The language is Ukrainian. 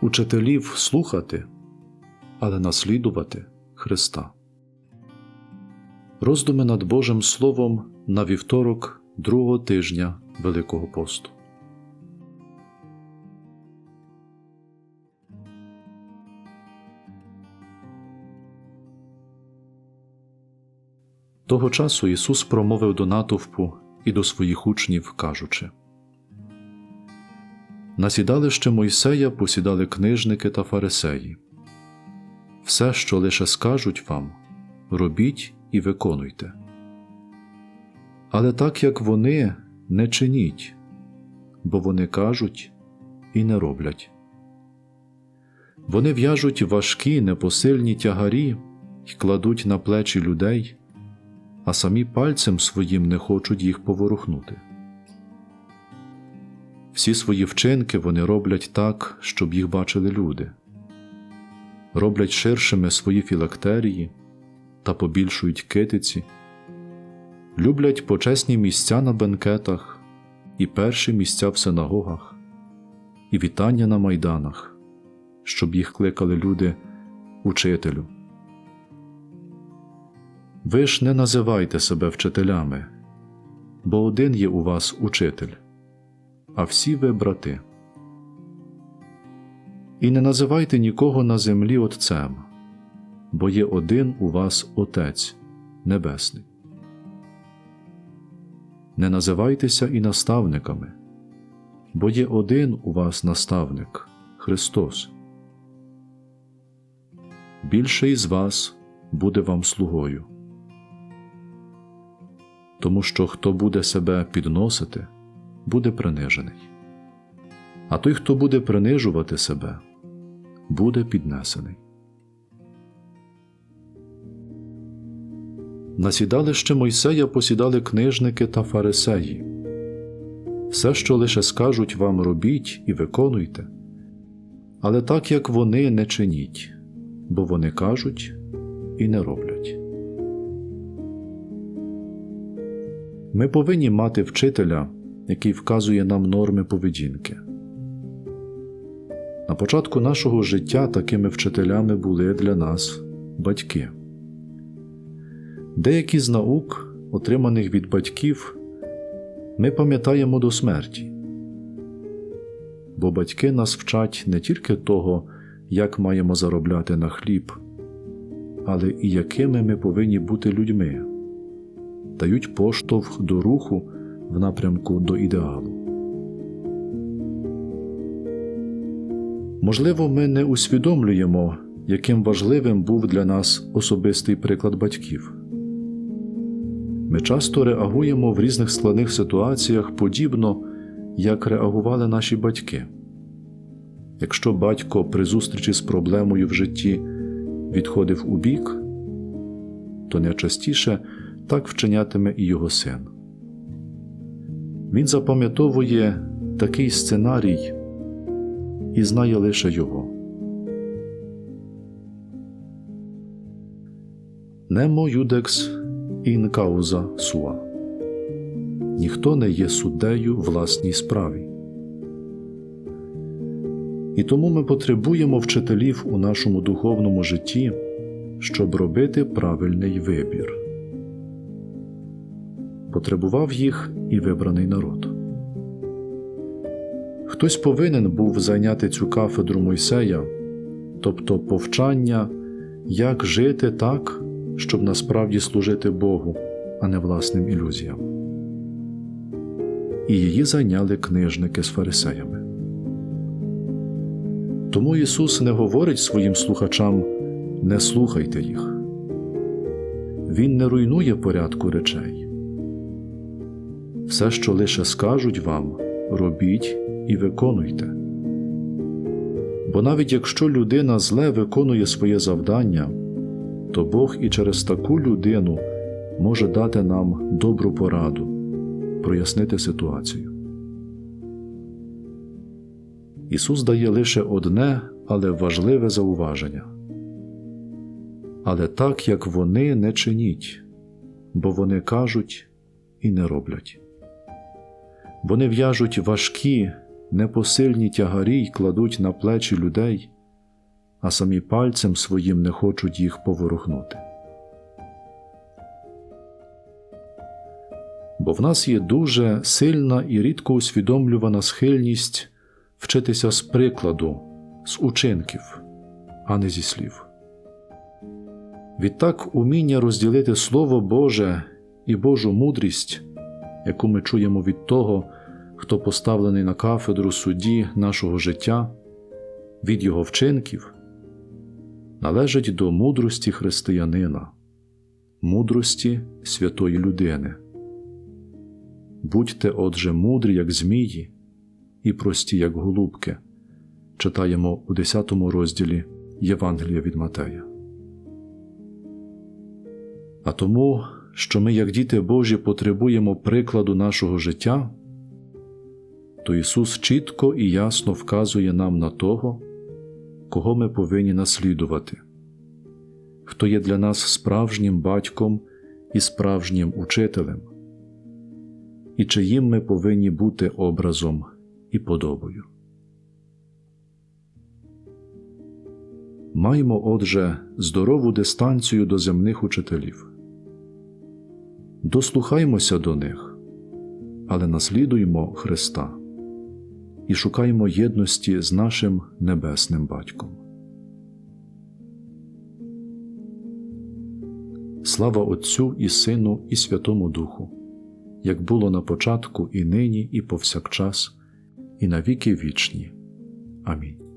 учителів слухати, але наслідувати Христа. Роздуми над Божим Словом на вівторок другого тижня Великого посту. Того часу Ісус промовив до натовпу і до своїх учнів, кажучи На сідалище Мойсея посідали книжники та фарисеї. Все, що лише скажуть вам, робіть і виконуйте. Але так як вони, не чиніть, бо вони кажуть і не роблять. Вони в'яжуть важкі непосильні тягарі й кладуть на плечі людей, а самі пальцем своїм не хочуть їх поворухнути. Всі свої вчинки вони роблять так, щоб їх бачили люди, роблять ширшими свої філактерії та побільшують китиці, люблять почесні місця на бенкетах і перші місця в синагогах, і вітання на майданах, щоб їх кликали люди учителю. Ви ж не називайте себе вчителями, бо один є у вас учитель, а всі ви брати. І не називайте нікого на землі Отцем, бо є один у вас Отець Небесний. Не називайтеся і наставниками, бо є один у вас наставник Христос. Більше із вас буде вам слугою. Тому що хто буде себе підносити, буде принижений, а той, хто буде принижувати себе, буде піднесений. На сідалище Мойсея посідали книжники та фарисеї. Все, що лише скажуть вам робіть і виконуйте, але так як вони не чиніть, бо вони кажуть і не роблять. Ми повинні мати вчителя, який вказує нам норми поведінки. На початку нашого життя такими вчителями були для нас батьки. Деякі з наук, отриманих від батьків, ми пам'ятаємо до смерті, бо батьки нас вчать не тільки того, як маємо заробляти на хліб, але і якими ми повинні бути людьми, дають поштовх до руху в напрямку до ідеалу. Можливо, ми не усвідомлюємо, яким важливим був для нас особистий приклад батьків. Ми часто реагуємо в різних складних ситуаціях подібно, як реагували наші батьки. Якщо батько при зустрічі з проблемою в житті відходив у бік, то найчастіше так вчинятиме і його син. Він запам'ятовує такий сценарій і знає лише його. Немо юдекс ін кауза суа. Ніхто не є суддею власній справі. І тому ми потребуємо вчителів у нашому духовному житті, щоб робити правильний вибір. Потребував їх і вибраний народ. Хтось повинен був зайняти цю кафедру Мойсея, тобто повчання, як жити так, щоб насправді служити Богу, а не власним ілюзіям. І її зайняли книжники з фарисеями. Тому Ісус не говорить своїм слухачам не слухайте їх. Він не руйнує порядку речей. Все, що лише скажуть вам, робіть і виконуйте. Бо навіть якщо людина зле виконує своє завдання, то Бог і через таку людину може дати нам добру пораду, прояснити ситуацію. Ісус дає лише одне, але важливе зауваження. Але так як вони не чиніть, бо вони кажуть і не роблять. Вони в'яжуть важкі непосильні тягарі й кладуть на плечі людей, а самі пальцем своїм не хочуть їх поворухнути. Бо в нас є дуже сильна і рідко усвідомлювана схильність вчитися з прикладу, з учинків, а не зі слів. Відтак уміння розділити Слово Боже і Божу мудрість, яку ми чуємо від того, хто поставлений на кафедру судді нашого життя, від його вчинків, належить до мудрості християнина, мудрості святої людини. Будьте, отже, мудрі, як змії, і прості, як голубки, читаємо у 10 розділі Євангелія від Матея. А тому, що ми, як діти Божі, потребуємо прикладу нашого життя, то Ісус чітко і ясно вказує нам на того, кого ми повинні наслідувати, хто є для нас справжнім батьком і справжнім учителем, і чиїм ми повинні бути образом і подобою. Маємо, отже, здорову дистанцію до земних учителів. Дослухаймося до них, але наслідуємо Христа і шукаємо єдності з нашим небесним Батьком. Слава Отцю і Сину, і Святому Духу, як було на початку, і нині, і повсякчас, і на віки вічні. Амінь.